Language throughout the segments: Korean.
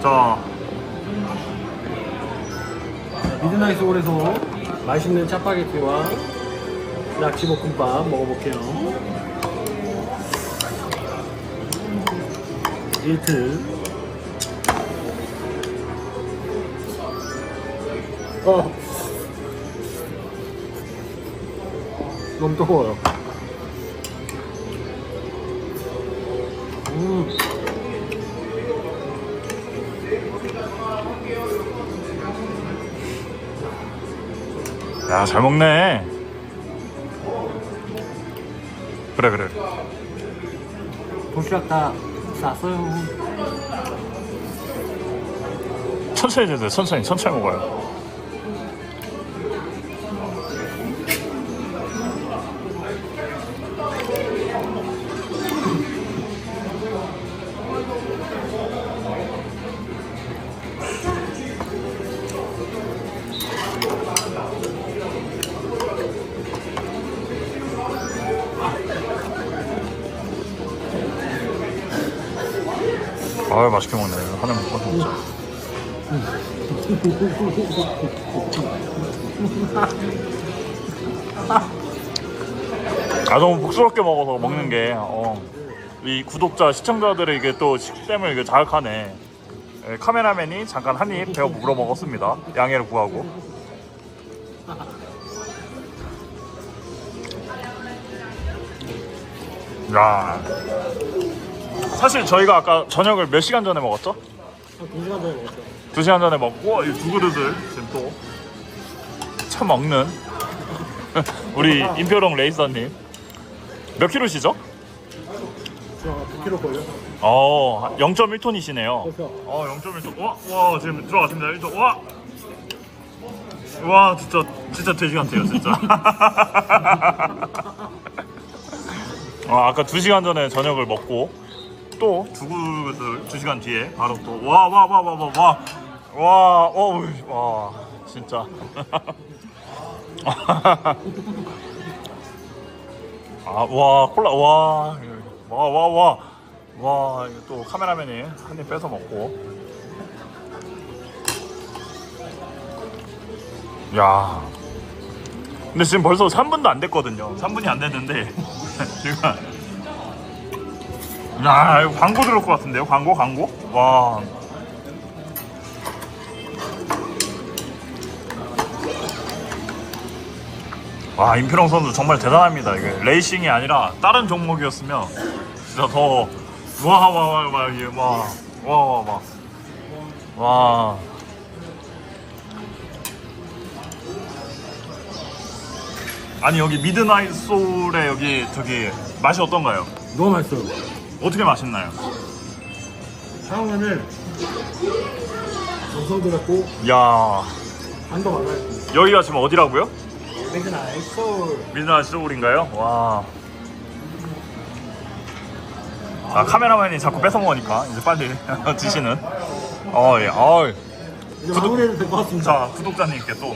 자, 미드나잇 소울에서 맛있는 짜파게티와 낙지볶음밥 먹어볼게요. 1트. 어. 너무 뜨거워요. 음. 야, 잘 먹네. 그래, 그래. 도시락 다 쌌어요. 천천히 드세요. 천천히, 천천히 먹어요. 아, 맛있게 먹네. 하나 먹고 진짜. 아 너무 복스럽게 먹어서 먹는 게 어, 이 구독자 시청자들의 이게 또 식샘을 이게 자극하네. 예, 카메라맨이 잠깐 한 입 배워 물어 먹었습니다. 양해를 구하고. 야. 사실 저희가 아까 저녁을 몇 시간 전에 먹었죠? 한 2시간 전에 먹었어요. 두 시간 전에 먹고 이 두 그릇을 지금 또참 먹는 우리 임표롱 레이서님 몇 킬로시죠? 제가 9kg 걸려. 어 0.1톤이시네요. 그래서 어 0.1톤. 와, 와 지금 들어갔습니다. 1톤. 와. 와 진짜 진짜 돼지 같아요 진짜. 어, 아까 두 시간 전에 저녁을 먹고 또두 그릇을 두 시간 뒤에 바로 또 와 와 와 와 와 와 와어와 진짜. 아, 와, 콜라, 와, 와, 와, 와, 와, 이거 또 카메라맨이 한 입 뺏어 먹고. 야. 근데 지금 벌써 3분도 안 됐거든요. 3분이 안 됐는데, 지금. 야 이거 광고 들을 것 같은데요? 광고 광고? 와 와, 임필홍 선수 정말 대단합니다. 이게 레이싱이 아니라 다른 종목이었으면 진짜 더 와, 와, 와, 와, 이게 와, 와, 와, 와. 와. 아니 여기 미드나잇 소울의 여기 저기 맛이 어떤가요? 너무 맛있어요. 어떻게 맛있나요? 처음에는 정성 들었고 야 안도 말라있고 여기가 지금 어디라고요? 미드나잇 소울. 미드나잇 소울인가요? 와. 아 카메라맨이 자꾸 뺏어 먹으니까 이제 빨리 드시는. 어 예. 어. 이제 마무리해도 될 것 같습니다. 자 구독자님께 또.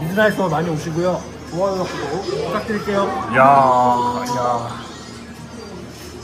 미드나잇 소울 많이 오시고요. 좋아요와 구독 부탁드릴게요. 야, 야.